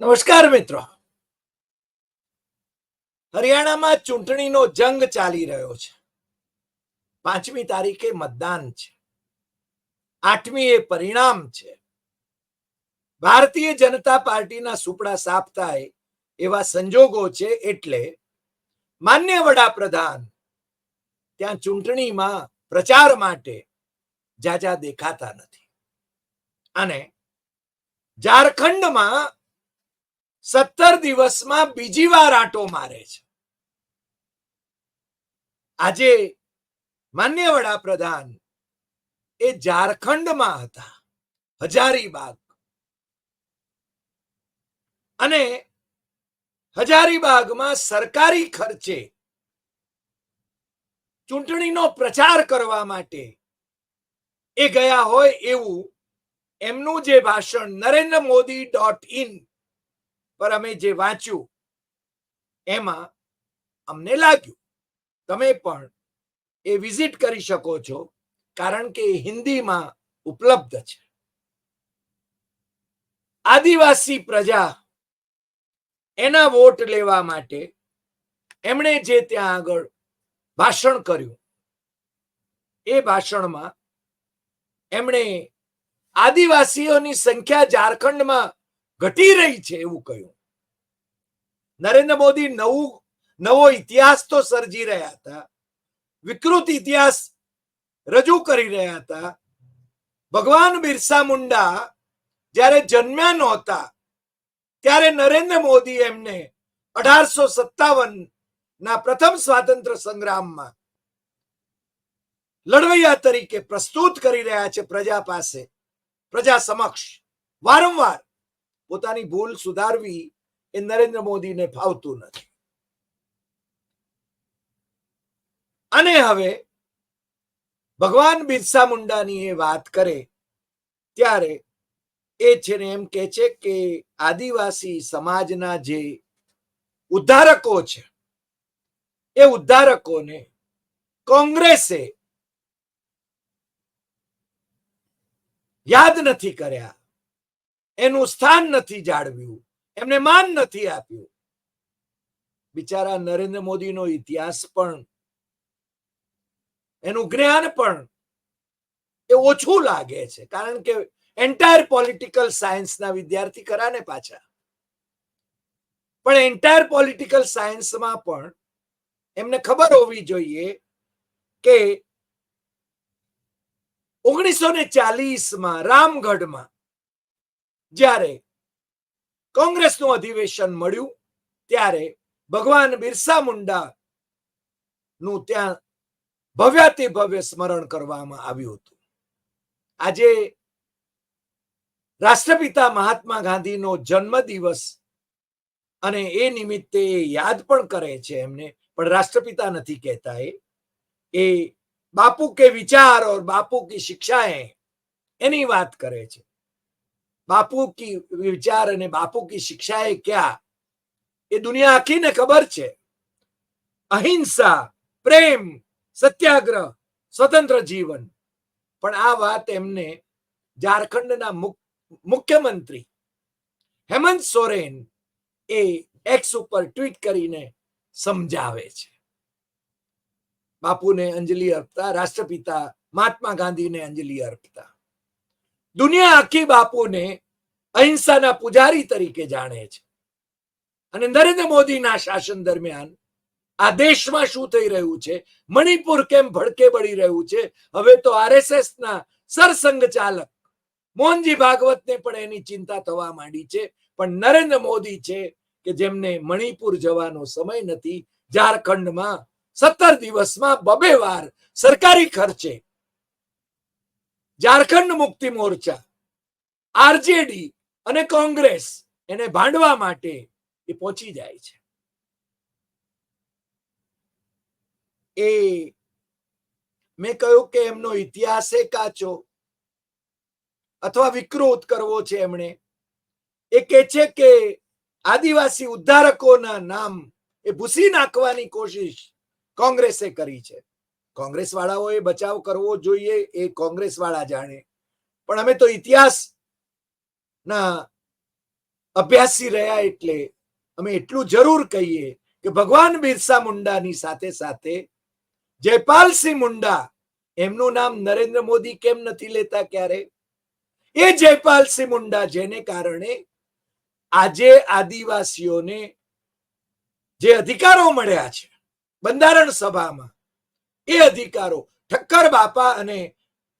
નમસ્કાર મિત્રો. હરિયાણામાં ચૂંટણીનો જંગ ચાલી રહ્યો છે. પાંચમી તારીખે મતદાન છે. આઠમી એ પરિણામ છે. ભારતીય જનતા પાર્ટીના સુપડા સાફ થાય એવા સંજોગો છે એટલે માન્ય વડાપ્રધાન ત્યાં ચૂંટણીમાં પ્રચાર માટે જાજા દેખાતા નથી. અને ઝારખંડમાં સત્તર દિવસમાં બીજી વાર આંટો મારે છે. આજે માન્ય વડાપ્રધાન એ ઝારખંડમાં હતા, હજારીબાગ. અને હજારીબાગમાં સરકારી ખર્ચે ચૂંટણીનો પ્રચાર કરવા માટે એ ગયા હોય એવું એમનું જે ભાષણ નરેન્દ્ર મોદી ડોટ ઇન પર અમે જે વાંચ્યું, એમાં અમને લાગ્યું. તમે પણ એ વિઝિટ કરી શકો છો, કારણ કે હિન્દીમાં ઉપલબ્ધ છે. આદિવાસી પ્રજા એના વોટ લેવા માટે એમણે જે ત્યાં આગળ ભાષણ કર્યું, એ ભાષણમાં એમણે આદિવાસીઓની સંખ્યા ઝારખંડમાં ઘટી રહી છે એવું કહ્યું. નરેન્દ્ર મોદી નવું, નવો ઇતિહાસ તો સર્જી રહ્યા હતા. વિકૃત ઇતિહાસ રજૂ કરી રહ્યા હતા. ભગવાન બિરસા મુંડા જ્યારે જન્મ્યા નહોતા, ત્યારે નરેન્દ્ર મોદી એમને અઢારસો સત્તાવન ના પ્રથમ સ્વાતંત્ર સંગ્રામમાં લડવૈયા તરીકે પ્રસ્તુત કરી રહ્યા છે પ્રજા પાસે, પ્રજા સમક્ષ, વારંવાર પોતાની ભૂલ સુધારવી એ નરેન્દ્ર મોદીને ફાવતું નથી. અને હવે ભગવાન બિરસા મુંડાની એ વાત કરે ત્યારે એ છે ને એમ કે છે કે આદિવાસી સમાજના જે ઉદ્ધારકો છે, એ ઉદ્ધારકોને કોંગ્રેસે યાદ નથી કર્યા. એનું સ્થાન નથી જાળવ્યું, એમને માન નથી આપ્યું. બિચારા નરેન્દ્ર મોદીનો ઇતિહાસ પણ, એનું જ્ઞાન પણ એ ઓછું લાગે છે, કારણ કે એન્ટાયર પોલિટિકલ સાયન્સના વિદ્યાર્થી ખરા ને પાછા. પણ એન્ટાયર પોલિટિકલ સાયન્સમાં પણ એમને ખબર હોવી જોઈએ કે ઓગણીસો ને ચાલીસમાં રામગઢમાં જ્યારે કોંગ્રેસનું અધિવેશન મળ્યું, ત્યારે ભગવાન બિરસા મુંડા નું ત્યાં ભવ્યાતિ ભવ્ય સ્મરણ કરવામાં આવ્યું હતું. આજે રાષ્ટ્રપિતા મહાત્મા ગાંધીનો જન્મ દિવસ અને એ નિમિત્તે યાદ પણ કરે છે એમને, પણ રાષ્ટ્રપિતા નથી કહેતા એ. એ બાપુ કે વિચાર ઓર બાપુ કી શિક્ષા એની વાત કરે છે. બાપુ કી વિચાર અને બાપુ કી શિક્ષા એ ક્યાં? એ દુનિયા આખીને ખબર છે. અહિંસા, પ્રેમ, સત્યાગ્રહ, સ્વતંત્ર જીવન. પણ આ વાત એમને ઝારખંડના મુખ્યમંત્રી હેમંત સોરેન એ એક્સ ઉપર ટ્વીટ કરીને સમજાવે છે. બાપુને અંજલિ અર્પતા, રાષ્ટ્રપિતા મહાત્મા ગાંધીને અંજલિ અર્પતા. દુનિયા આખી બાપુને અહિંસાના પુજારી તરીકે જાણે છે. અને નરેન્દ્ર મોદીના શાસન દરમિયાન આ દેશમાં શું થઈ રહ્યું છે? મણિપુર કેમ ભડકે બળી રહ્યું છે? હવે તો આરએસએસ ના સરસંઘ ચાલક મોહનજી ભાગવતને પણ એની ચિંતા થવા માંડી છે. પણ નરેન્દ્ર મોદી છે કે જેમને મણિપુર જવાનો સમય નથી, ઝારખંડમાં સત્તર દિવસમાં બબે વાર સરકારી ખર્ચે ઝારખંડ મુક્તિ મોરચા, આરજેડી અને કોંગ્રેસ એને ભાંડવા માટે એ પહોંચી જાય છે. એ મેં કહ્યું કે એમનો ઇતિહાસ એ કાચો અથવા વિકૃત કરવો છે એમણે. એ કે છે કે આદિવાસી ઉદ્ધારકોના નામ એ ભૂસી નાખવાની કોશિશ કોંગ્રેસે કરી છે. કોંગ્રેસ વાળાઓએ બચાવ કરવો જોઈએ એ કોંગ્રેસ વાળા જાણે. પણ અમે તો ઇતિહાસ ના અભ્યાસી રહ્યા એટલે અમે એટલું જરૂર કહીએ કે ભગવાન બિરસા મુંડાની સાથે સાથે જયપાલસિંહ મુંડા, એમનું નામ નરેન્દ્ર મોદી કેમ નથી લેતા ક્યારે? એ જયપાલસિંહ મુંડા જેને કારણે આજે આદિવાસીઓને જે અધિકારો મળ્યા છે, બંધારણ સભામાં એ અધિકારો. ઠક્કર બાપા અને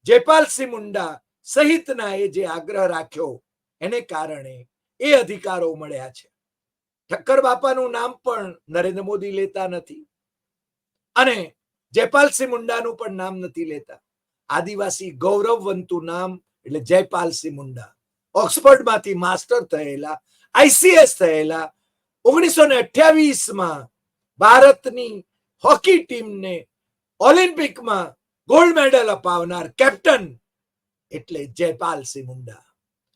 જયપાલસિંહ મુંડા સહિતના એ જે આગ્રહ રાખ્યો, એને કારણે એ અધિકારો મળ્યા છે. ઠક્કર બાપાનું નામ પણ નરેન્દ્ર મોદી લેતા નથી અને જયપાલસિંહ મુંડાનું પણ નામ નથી લેતા. આદિવાસી ગૌરવવંતું નામ એટલે જયપાલસિંહ મુંડા. ઓક્સફર્ડમાંથી માસ્ટર થયેલા, આઈસીએસ થયેલા, ઓગણીસો ને અઠ્યાવીસમાં ભારતની હોકી ટીમને ઓલિમ્પિકમાં ગોલ્ડ મેડલ અપાવનાર કેપ્ટન એટલે જયપાલસિંહ મુંડા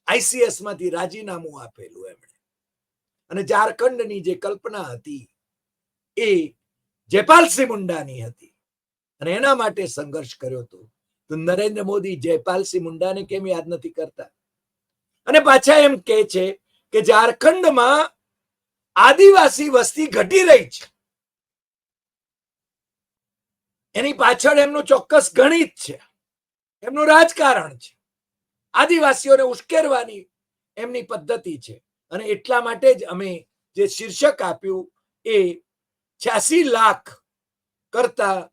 આઈસીએસમાંથી રાજીનામું આપેલું એમણે. અને ઝારખંડની જે કલ્પના હતી એ જયપાલસિંહ મુંડાની હતી. અને એના માટે સંઘર્ષ કર્યો હતો. તો નરેન્દ્ર મોદી જયપાલસિંહ મુંડાને કેમ યાદ નથી કરતા? અને પાછા એમ કે છે કે ઝારખંડમાં આદિવાસી વસ્તી ઘટી રહી છે. એની પાછળ એમનું ચોક્કસ ગણિત છે. એમનું રાજકારણ છે. આદિવાસીઓને ઉશ્કેરવાની એમની પદ્ધતિ છે. અને એટલા માટે જ અમે જે શીર્ષક આપ્યું એ છ્યાસી લાખ કરતા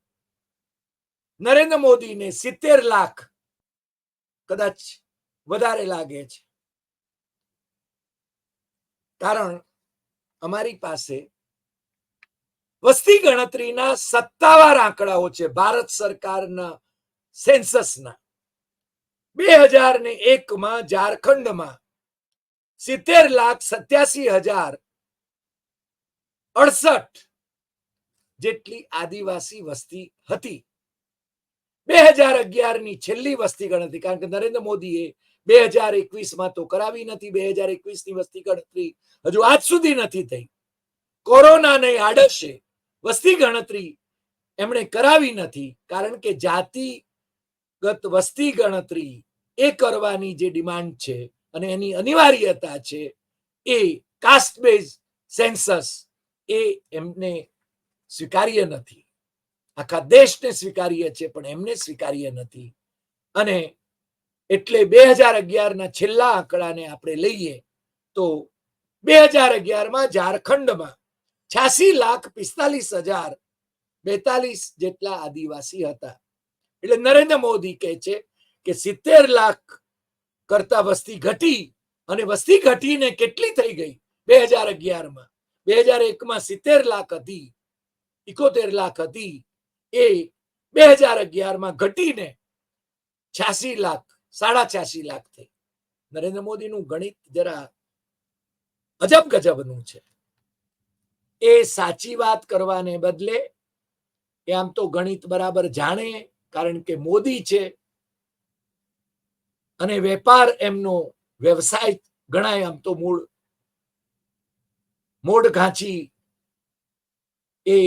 નરેન્દ્ર મોદીને સિત્તેર લાખ કદાચ વધારે લાગે છે. કારણ અમારી પાસે વસ્તી ગણતરીના સત્તાવાર આંકડાઓ છે ભારત સરકારના સેન્સસના. બે હજાર ને એકમાં ઝારખંડમાં સિત્તેર લાખ સત્યાસી હજાર અડસઠ જેટલી આદિવાસી વસ્તી હતી. બે હજાર અગિયારની છેલ્લી વસ્તી ગણતરી, કારણ કે નરેન્દ્ર મોદીએ બે હજાર એકવીસમાં તો કરાવી નથી, બે હજાર એકવીસની વસ્તી ગણતરી હજુ આજ સુધી નથી થઈ. કોરોના નહીં આડશે વસ્તી ગણતરી એમણે કરાવી નથી, કારણ કે જાતિગત વસ્તી ગણતરી એ કરવાની જે ડિમાન્ડ છે અને એની અનિવાર્યતા છે એ કાસ્ટ બેઝ સેન્સસ એ એમને સ્વીકાર્ય નથી. આખા દેશને સ્વીકાર્ય છે, પણ એમને સ્વીકાર્ય નથી. અને એટલે બે હજાર અગિયારના છેલ્લા આંકડાને આપણે લઈએ તો બે હજાર અગિયારમાં ઝારખંડમાં છ્યાસી લાખ પિસ્તાલીસ હજાર બેતાલીસ જેટલા આદિવાસી હતા. એટલે નરેન્દ્ર મોદી કહે છે કે સિત્તેર લાખ કરતા વસ્તી ઘટી અને વસ્તી ઘટીને કેટલી થઈ ગઈ? બે હજાર અગિયારમાં. બે હજાર એકમાં સિત્તેર લાખ હતી, ઇકોતેર લાખ હતી. એ બે હજાર અગિયારમાં ઘટીને છ્યાસી લાખ, સાડા છ્યાસી લાખ થઈ. નરેન્દ્ર મોદીનું ગણિત જરા અજબ ગજબનું છે. એ સાચી વાત કરવાને બદલે એ આમ તો ગણિત બરાબર જાણે, કારણ કે મોદી છે. અને વેપાર એમનો વ્યવસાય ગણાય આમ તો મૂળ મોડ ઘાંચી. એ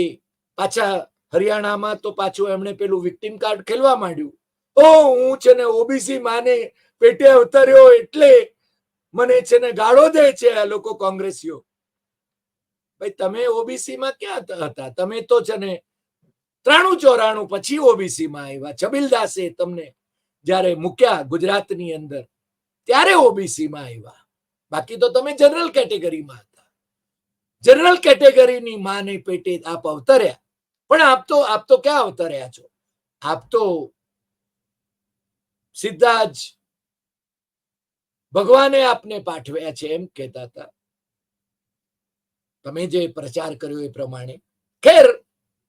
પાછા હરિયાણામાં તો પાછું એમણે પેલું વિક્ટિમ કાર્ડ ખેલવા માંડ્યું. ઓ, હું છે ને ઓબીસી માને પેટે અવતર્યો એટલે મને છે ને ગાળો દે છે આ લોકો કોંગ્રેસીઓ. ભાઈ, તમે ઓબીસી માં ક્યાં હતા? તમે તો છે ને ત્રાણું ચોરાણું પછી ઓબીસી માં આવ્યા. છબીલદાસે તમને જ્યારે મૂક્યા ગુજરાતની અંદર, ત્યારે ઓબીસી માં આવ્યા. બાકી તો તમે જનરલ કેટેગરીમાં હતા. જનરલ કેટેગરીની માને પેટે આપ અવતર્યા. પણ આપ તો આપ તો ક્યાં અવતર્યા છો? આપ તો સીધા જ ભગવાને આપને પાઠવ્યા છે એમ કહેતા હતા. તમે જે પ્રચાર કર્યો એ પ્રમાણે ખેર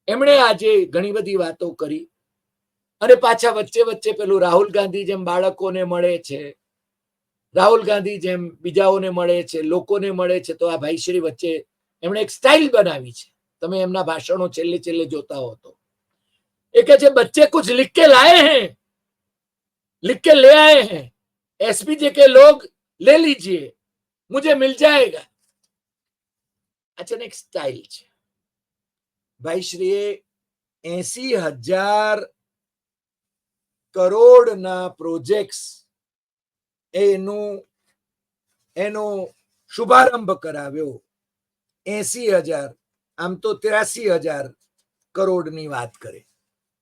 એમણે આજે ઘણી બધી વાતો કરી અને પાછા વચ્ચે વચ્ચે પેલું રાહુલ ગાંધી જેમ બાળકોને મળે છે રાહુલ ગાંધી જેમ બીજાઓને મળે છે લોકોને મળે છે તો આ ભાઈશ્રી વચ્ચે એમણે એક સ્ટાઇલ બનાવી છે તમે એમના ભાષણો છેલ્લે છેલ્લે જોતા હો તો એ કહે છે બચ્ચે कुछ लिख के लाए हैं लिख के ले आए हैं एसपीजे के लोग ले लीजिए मुझे मिल जाएगा અચાનક સ્ટાઇલ છે ભાઈશ્રીએ એસી હજાર કરોડના પ્રોજેક્ટ્સ એનું એનો શુભારંભ કરાવ્યો એસી હજાર આમ તો ત્રાસી હજાર કરોડની વાત કરે.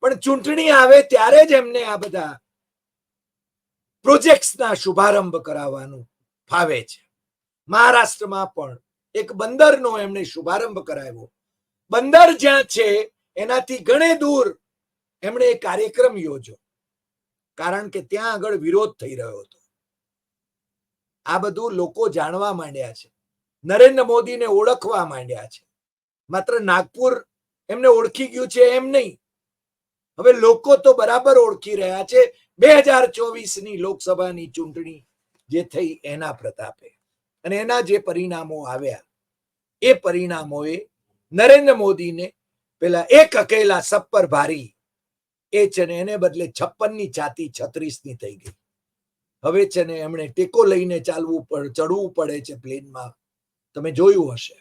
પણ ચૂંટણી આવે ત્યારે જ એમને આ બધા પ્રોજેક્ટ્સના શુભારંભ કરાવવાનું ફાવે છે. મહારાષ્ટ્રમાં પણ એક બંદરનો એમણે શુભારંભ કરાવ્યો. બંદર જ્યાં છે, એનાથી ઘણે દૂર એમણે એ કાર્યક્રમ યોજો કારણ કે ત્યાં આગળ વિરોધ થઈ રહ્યો હતો. આ બધું લોકો જાણવા માંડ્યા છે. નરેન્દ્ર મોદીને ઓળખવા માંડ્યા છે. માત્ર નાગપુર એમને ઓળખી ગયું છે એમ નહીં. હવે લોકો તો બરાબર ઓળખી રહ્યા છે. બે હજાર ચોવીસની લોકસભાની ચૂંટણી જે થઈ એના પ્રતાપે. અને એના જે પરિણામો આવ્યા, એ પરિણામોએ નરેન્દ્ર મોદીને પેલા એક અકેલા સપ્પર ભારી, એ છે ને એને બદલે છપ્પનની છત્રીસની થઈ ગઈ. હવે છે ને એમણે ટેકો લઈને ચાલવું પડે, ચડવું પડે છે પ્લેનમાં. તમે જોયું હશે.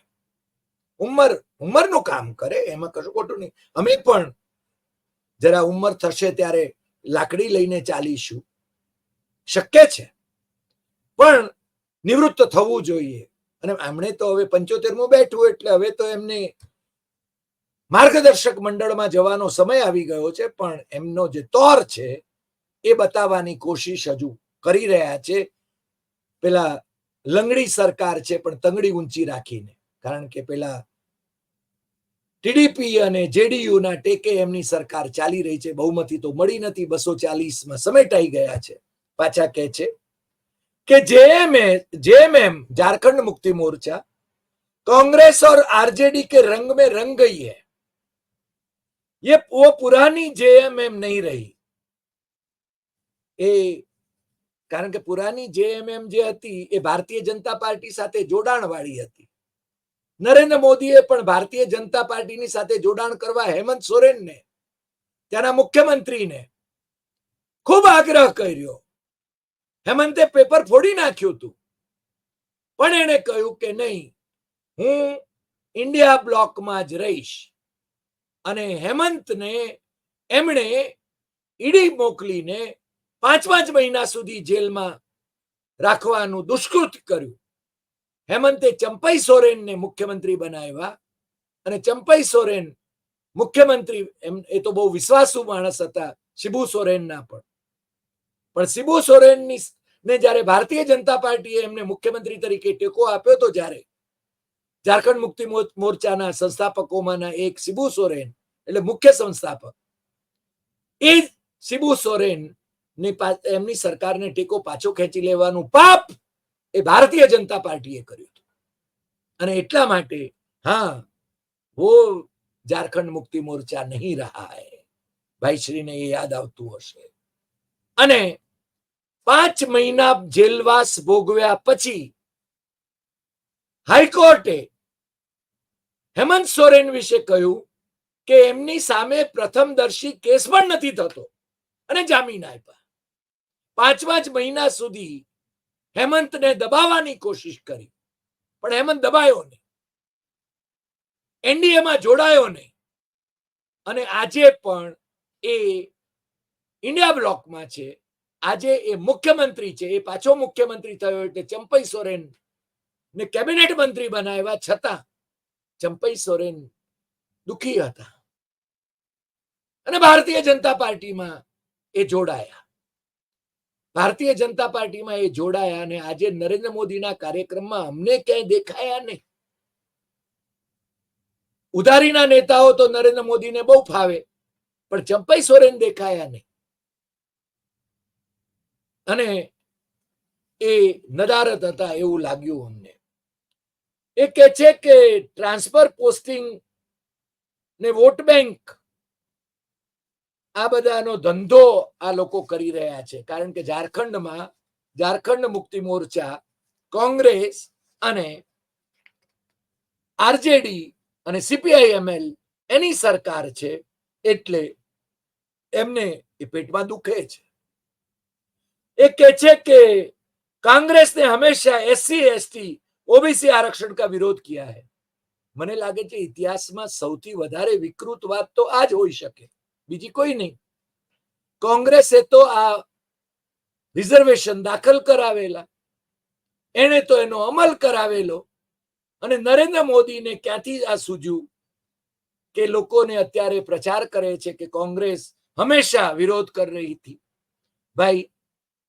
ઉંમર, ઉંમરનું કામ કરે, એમાં કશું ખોટું નહીં. અમે પણ જરા ઉંમર થશે ત્યારે લાકડી લઈને ચાલીશું. શક્ય છે. પણ નિવૃત્ત થવું જોઈએ. અને એમણે તો હવે પંચોતેરમું બેઠું એટલે હવે તો એમને માર્ગદર્શક મંડળમાં જવાનો સમય આવી ગયો છે, પણ એમનો જે તોર છે એ બતાવવાની કોશિશ હજુ કરી રહ્યા છે. પેલા લંગડી સરકાર છે, પણ તંગડી ઊંચી રાખીને. કારણ કે પેલા ટીડીપી અને જેડીયુના ટેકે એમની સરકાર ચાલી રહી છે. બહુમતી તો મળી નથી, બસો ચાલીસમાં સમેટાઈ ગયા છે. પાછા કહે છે कि जेएमए जेएमएम झारखंड मुक्ति मोर्चा कांग्रेस और आरजेडी के रंग में रंग गई है ये वो पुरानी जेएमएम नहीं રહી એ કારણ કે પુરાની જેએમએમ જે હતી એ ભારતીય જનતા પાર્ટી સાથે જોડાણ વાળી હતી નરેન્દ્ર મોદીએ પણ ભારતીય જનતા પાર્ટીની સાથે જોડાણ કરવા હેમંત સોરેનને ત્યાંના મુખ્યમંત્રીને ખૂબ આગ્રહ કર્યો હેમંતે પેપર ફોડી નાખ્યું હતું. પણ એણે કહ્યું કે નહીં, હું ઇન્ડિયા બ્લોકમાં જ રહીશ. અને હેમંતને એમણે ઈડી મોકલીને પાંચ પાંચ મહિના સુધી જેલમાં રાખવાનું દુષ્કૃત કર્યું. હેમંતે ચંપાઈ સોરેનને મુખ્યમંત્રી બનાવ્યા અને ચંપાઈ સોરેન મુખ્યમંત્રી એમ, એ તો બહુ વિશ્વાસુ માણસ હતા, શિબુ સોરેનના પણ. પણ શિબુ સોરેનની ને જ્યારે ભારતીય જનતા પાર્ટીએ એમને મુખ્યમંત્રી તરીકે ટેકો આપ્યો તો જ્યારે ઝારખંડ મુક્તિ મોરચાના સંસ્થાપકોમાંના એક શિબુ સોરેન, એટલે મુખ્ય સંસ્થાપક, એ જ શિબુ સોરેનની એમની સરકારને ટેકો પાછો ખેંચી લેવાનું પાપ એ ભારતીય જનતા પાર્ટીએ કર્યું હતું. અને એટલા માટે, હા વો ઝારખંડ મુક્તિ મોરચા નહીં રહા હૈ ભાઈશ્રીને એ યાદ આવતું હશે. અને પાંચ મહિના જેલવાસ ભોગવ્યા પછી હાઈકોર્ટે હેમંત સોરેન વિશે કહ્યું કે એમની સામે પ્રથમદર્શી કેસ પણ નથી થતો અને જામીન આપ્યા. પાંચ પાંચ મહિના સુધી હેમંતને દબાવવાની કોશિશ કરી. પણ હેમંત દબાયો નહીં. એનડીએમાં જોડાયો નહીં. અને આજે પણ એ ઇન્ડિયા બ્લોકમાં છે. આજે એ મુખ્યમંત્રી છે, એ પાછો મુખ્યમંત્રી થયો એટલે ચંપઈ સોરેન ને કેબિનેટ મંત્રી બનાવ્યા છતાં ચંપઈ સોરેન દુખી હતા. અને ભારતીય જનતા પાર્ટીમાં એ જોડાયા. ભારતીય જનતા પાર્ટીમાં એ જોડાયા અને આજે નરેન્દ્ર મોદીના કાર્યક્રમમાં અમને ક્યાંય દેખાયા નહીં. ઉધારીના નેતાઓ તો નરેન્દ્ર મોદીને બહુ ફાવે, પણ ચંપઈ સોરેન દેખાયા નહીં. અને એ નદારત હતા એવું લાગ્યું અમને. એ કે છે કે ટ્રાન્સફર પોસ્ટિંગ ને વોટ બેંક આ બધાનો ધંધો આ લોકો કરી રહ્યા છે. કારણ કે ઝારખંડમાં ઝારખંડ મુક્તિ મોરચા, કોંગ્રેસ અને આરજેડી અને સીપીઆઈએમએલ એની સરકાર છે એટલે એમને એ પેટમાં દુખે છે. એ કહે છે કે कांग्रेस ने हमेशा एससी एसटी ओबीसी आरक्षण का विरोध किया है મને લાગે છે ઇતિહાસમાં સૌથી વધારે વિકૃત વાત તો આ જ હોઈ શકે બીજી કોઈ નહીં કોંગ્રેસે તો આ રિઝર્વેશન દાખલ કરાવેલા એણે તો એનો અમલ કરાવેલો અને નરેન્દ્ર મોદીને ક્યાંથી આ સૂજ્યું કે લોકોને અત્યારે પ્રચાર કરે છે કે કોંગ્રેસ હંમેશા વિરોધ કરી રહી હતી ભાઈ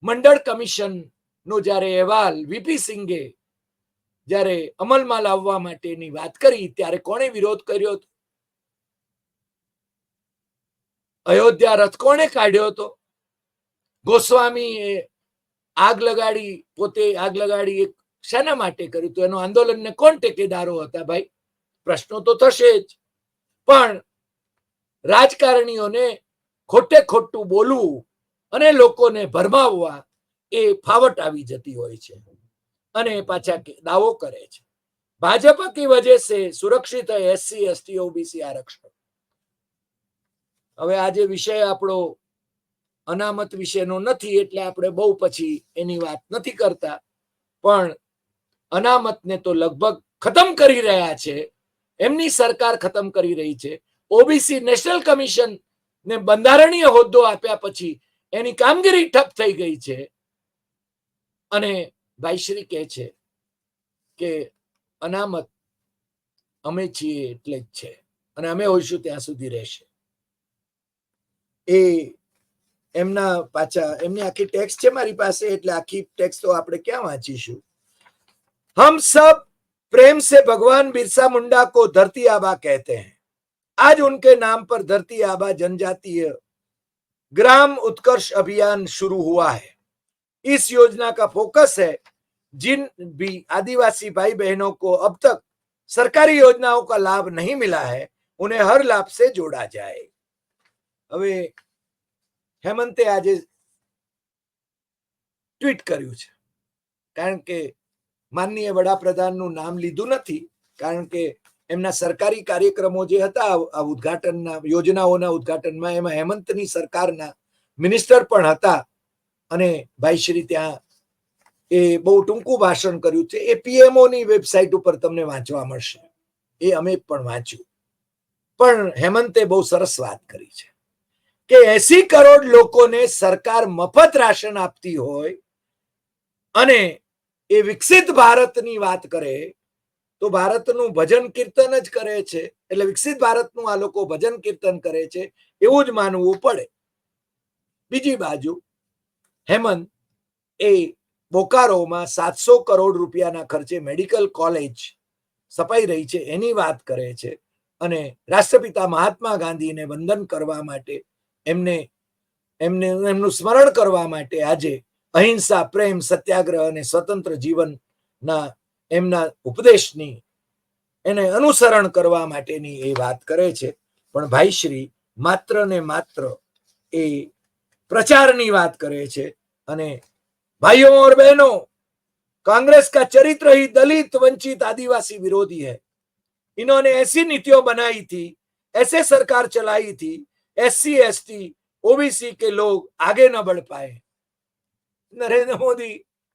મંડળ કમિશન નો જ્યારે અહેવાલ વીપી સિંઘે જ્યારે અમલમાં લાવવા માટેની વાત કરી, ત્યારે કોણે વિરોધ કર્યો હતો? અયોધ્યા રથ કોણે કાઢ્યો હતો? ગોસ્વામી આગ લગાડી, પોતે આગ લગાડી એક શેના માટે કર્યું હતું? એનો આંદોલનને કોણ ટેકેદારો હતા ભાઈ? પ્રશ્નો તો થશે જ. પણ રાજકારણીઓને ખોટે ખોટું બોલવું અને લોકોને ભરમાવવા એ ફાવટ આવી જતી હોય છે. અને પાછા દાવો કરે છે. ભાજપ કી વજહ સે સુરક્ષિત એસસી, એસટી, ઓબીસી આરક્ષણ. હવે આજે વિષય આપણો અનામત વિશેનો નથી એટલે આપણે બહુ પછી એની વાત નથી કરતા. પણ અનામતને તો લગભગ ખતમ કરી રહ્યા છે. એમની સરકાર ખતમ કરી રહી છે. ઓબીસી નેશનલ કમિશન ને બંધારણીય હોદ્દો આપ્યા પછી એની કામગીરી ઠપ થઈ ગઈ છે અને ભાઈશ્રી કહે છે કે અનામત અમે છીએ એટલે જ છે અને અમે હોઈશું ત્યાં સુધી રહેશે એ એમના પાછા એમની આખી ટેક્સ છે મારી પાસે એટલે આખી ટેક્સ તો આપણે ક્યાં વાંચીશું हम सब प्रेम से भगवान बिरसा मुंडा को धरती आबा कहते हैं आज उनके नाम पर धरती आबा जनजातीय ग्राम उत्कर्ष अभियान शुरू हुआ है इस योजना का फोकस है जिन भी आदिवासी भाई बहनों को अब तक सरकारी योजनाओं का लाभ नहीं मिला है उन्हें हर लाभ से जोड़ा जाए હવે હેમંતે આજે ટ્વીટ કર્યું છે કારણ કે માનનીય વડાપ્રધાનનું નામ લીધું નથી કારણ કે એમના સરકારી કાર્યક્રમો જે હતા, આ ઉદઘાટનના યોજનાઓના ઉદઘાટનમાં એમાં હેમંતની સરકારના મિનિસ્ટર પણ હતા. અને ભાઈશ્રી ત્યાં એ બહુ ટૂંકું ભાષણ કર્યું છે. એ પીએમઓની વેબસાઇટ ઉપર તમને વાંચવા મળશે. એ અમે પણ વાંચ્યું. પણ હેમંતે બહુ સરસ વાત કરી છે કે એસી કરોડ લોકોને સરકાર મફત રાશન આપતી હોય અને એ વિકસિત ભારતની વાત કરે તો ભારતનું ભજન કીર્તન જ કરે છે. એટલે વિકસિત ભારતનું આ લોકો ભજન કીર્તન કરે છે. એવું જ માનવું પડે. બીજી બાજુ, હેમંત એ બોકારોમાં સાતસો કરોડ રૂપિયાના ખર્ચે મેડિકલ કોલેજ સપાઈ રહી છે એની વાત કરે છે. અને રાષ્ટ્રપિતા મહાત્મા ગાંધીને વંદન કરવા માટે એમને એમને, એમનું સ્મરણ કરવા માટે આજે અહિંસા, પ્રેમ, સત્યાગ્રહ અને સ્વતંત્ર જીવનના એમના ઉપદેશની એને અનુસરણ કરવા માટેની એ વાત કરે છે પણ ભાઈશ્રી માત્ર ને માત્ર એ પ્રચારની વાત કરે છે અને भाइयों और बहनों कांग्रेस का चरित्र ही दलित वंचित आदिवासी विरोधी है इन्होंने ऐसी नीतियों बनाई थी ऐसे सरकार चलाई थी एससी एसटी ओबीसी के लोग आगे न बढ़ पाए નરેન્દ્ર મોદી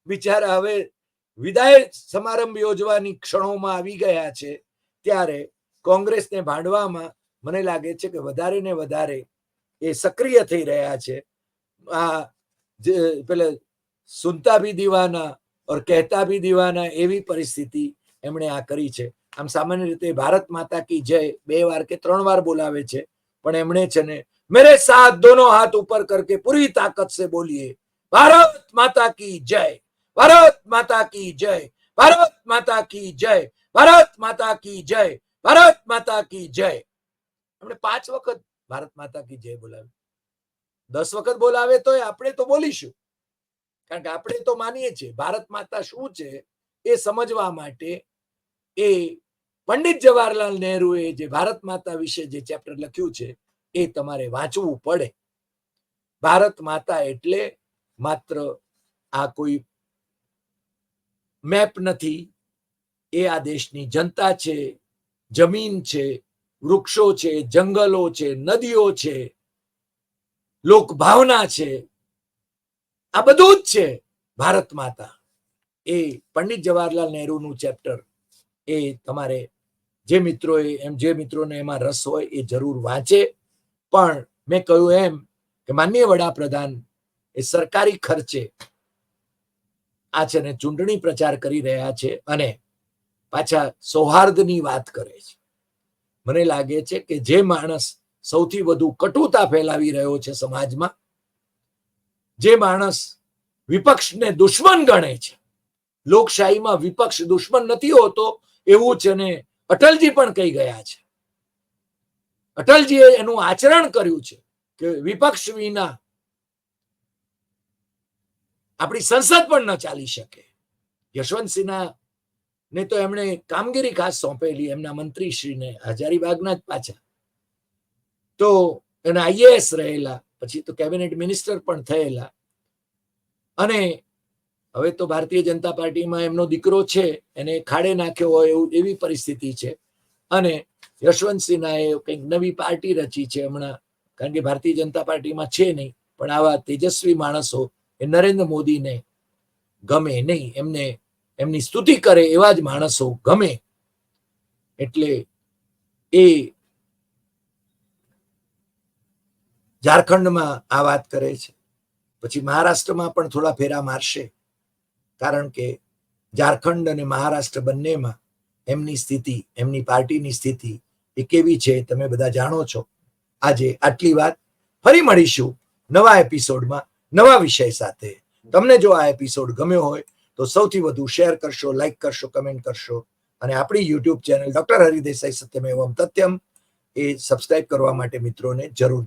બિચારા હવે વિદાય સમારંભ યોજવાની ક્ષણોમાં આવી ગયા છે, ત્યારે કોંગ્રેસને ભાંડવામાં મને લાગે છે કે વધારે ને વધારે એ સક્રિય થઈ રહ્યા છે. આ જે સુનતા ભી દીવાના ઓર કહેતા ભી દીવાના એવી પરિસ્થિતિ એમણે આ કરી છે. આમ સામાન્ય રીતે ભારત માતા કી જય બે વાર કે ત્રણ વાર બોલાવે છે, પણ એમણે છે ને મેરે સાથ દોનો હાથ ઉપર કરકે પૂરી તાકત સે બોલીએ. ભારત માતા કી જય. ભારત માતા કી જય ભારત માતા કી જય ભારત માતા કી જય ભારત માતા કી જય આપણે પાંચ વખત ભારત માતા કી જય બોલાવે. દસ વખત બોલાવે તો આપણે તો બોલીશું. કારણ કે આપણે તો માનીએ છીએ ભારત માતા શું છે એ સમજવા માટે એ પંડિત જવાહરલાલ નહેરુએ જે ભારત માતા વિશે જે ચેપ્ટર લખ્યું છે એ તમારે વાંચવું પડે. ભારત માતા એટલે માત્ર આ કોઈ મેપ નથી. એ આ દેશની જનતા છે, જમીન છે, વૃક્ષો છે, જંગલો છે, નદીઓ છે, લોકભાવના છે. આ બધું જ છે ભારત માતા. એ પંડિત જવાહરલાલ નહેરુનું ચેપ્ટર. એ તમારે જે મિત્રોએ, એમ જે મિત્રોને એમાં રસ હોય એ જરૂર વાંચે. પણ મેં કહ્યું એમ કે માનનીય વડાપ્રધાન, એ સરકારી ખર્ચે આ છે ને ચૂંટણી પ્રચાર કરી રહ્યા છે અને પાછા સૌહાર્દની વાત કરે છે. મને લાગે છે કે જે માણસ સૌથી વધુ કટુતા ફેલાવી રહ્યો છે સમાજમાં, જે માણસ વિપક્ષને દુશ્મન ગણે છે, લોકશાહીમાં વિપક્ષ દુશ્મન નથી હોતો એવું છે ને અટલજી પણ કહી ગયા છે. અટલજીએ એનું આચરણ કર્યું છે કે વિપક્ષ વિના આપણી સંસદ પણ ન ચાલી શકે. યશવંતસિંહના ને તો એમણે કામગીરી ખાસ સોંપેલી, એમના મંત્રીશ્રીને હજારીબાગના જ પાછા. તો એના આઈએએસ રહેલા, પછી તો કેબિનેટ મિનિસ્ટર પણ થયેલા. અને હવે તો ભારતીય જનતા પાર્ટીમાં એમનો દીકરો છે, એને ખાડે નાખ્યો હોય એવું એવી પરિસ્થિતિ છે. અને યશવંતસિંહના એ કંઈક નવી પાર્ટી રચી છે હમણાં, કારણ કે ભારતીય જનતા પાર્ટીમાં છે નહીં, પણ આવા તેજસ્વી માણસો એ નરેન્દ્ર મોદીને ગમે નહીં, એમને, એમની સ્તુતિ કરે એવા જ માણસો ગમે. એટલે એ ઝારખંડમાં આ વાત કરે છે. પછી મહારાષ્ટ્રમાં પણ થોડા ફેરા મારશે. કારણ કે ઝારખંડ અને મહારાષ્ટ્ર બંનેમાં એમની સ્થિતિ, એમની પાર્ટીની સ્થિતિ એ કેવી છે તમે બધા જાણો છો. આજે આટલી વાત. ફરી મળીશું નવા એપિસોડમાં. નવા વિષય સાથે. તમને જો આ એપિસોડ ગમ્યો હોય, તો સૌથી વધુ શેર કરશો લાઈક કરશો કમેન્ટ કરશો. અને આપણી YouTube channel doctor Hari Desai Satyamevam Tathyam એ સબસ્ક્રાઇબ કરવા માટે મિત્રોને જરૂર